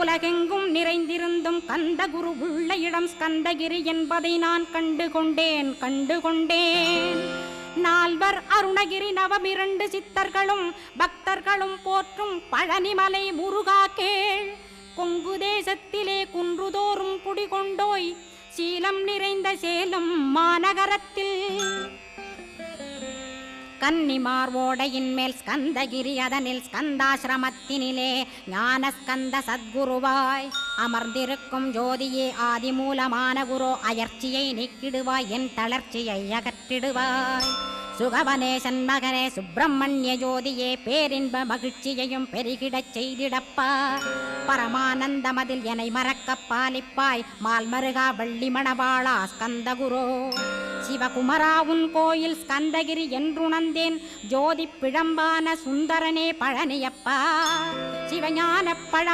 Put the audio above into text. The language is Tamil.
உலகெங்கும் நிறைந்திருந்தும் கந்தகுரு உள்ள இடம் ஸ்கந்தகிரி என்பதை நான் கண்டு கொண்டேன் கண்டு கொண்டேன் நால்வர் அருணகிரி நவமிரண்டு சித்தர்களும் பக்தர்களும் போற்றும் பழனிமலை முருகா கேள். கொங்கு தேசத்திலே குன்றுதோறும் குடிகொண்டோய் சீலம் நிறைந்த சேலம் மாநகரத்தில். கன்னிமார் ஓடையின் மேல் ஸ்கந்தகிரி அதனில் ஸ்கந்தாசிரமத்தினிலே ஞான ஸ்கந்த சத்குருவாய். அமர்ந்திருக்கும் ஜோதியே ஆதிமூலமான குரு அயர்ச்சியை நீக்கிடுவாய் என் தளர்ச்சியை அகற்றிடுவாய். சுகவனேசன் மகனே சுப்பிரமணிய ஜோதியே பேரின்ப மகிழ்ச்சியையும் பெருகிடச் செய்திடப்பா பரமானந்தமதில் என்னை மறக்கப் பாலிப்பாய். மால்மருகா வள்ளி மணவாளா ஸ்கந்தகுரோ சிவகுமரா உன் கோயில் ஸ்கந்தகிரி என்றுணந்தேன் ஜோதி பிழம்பான சுந்தரனே பழனியப்பா. சிவஞான பழம்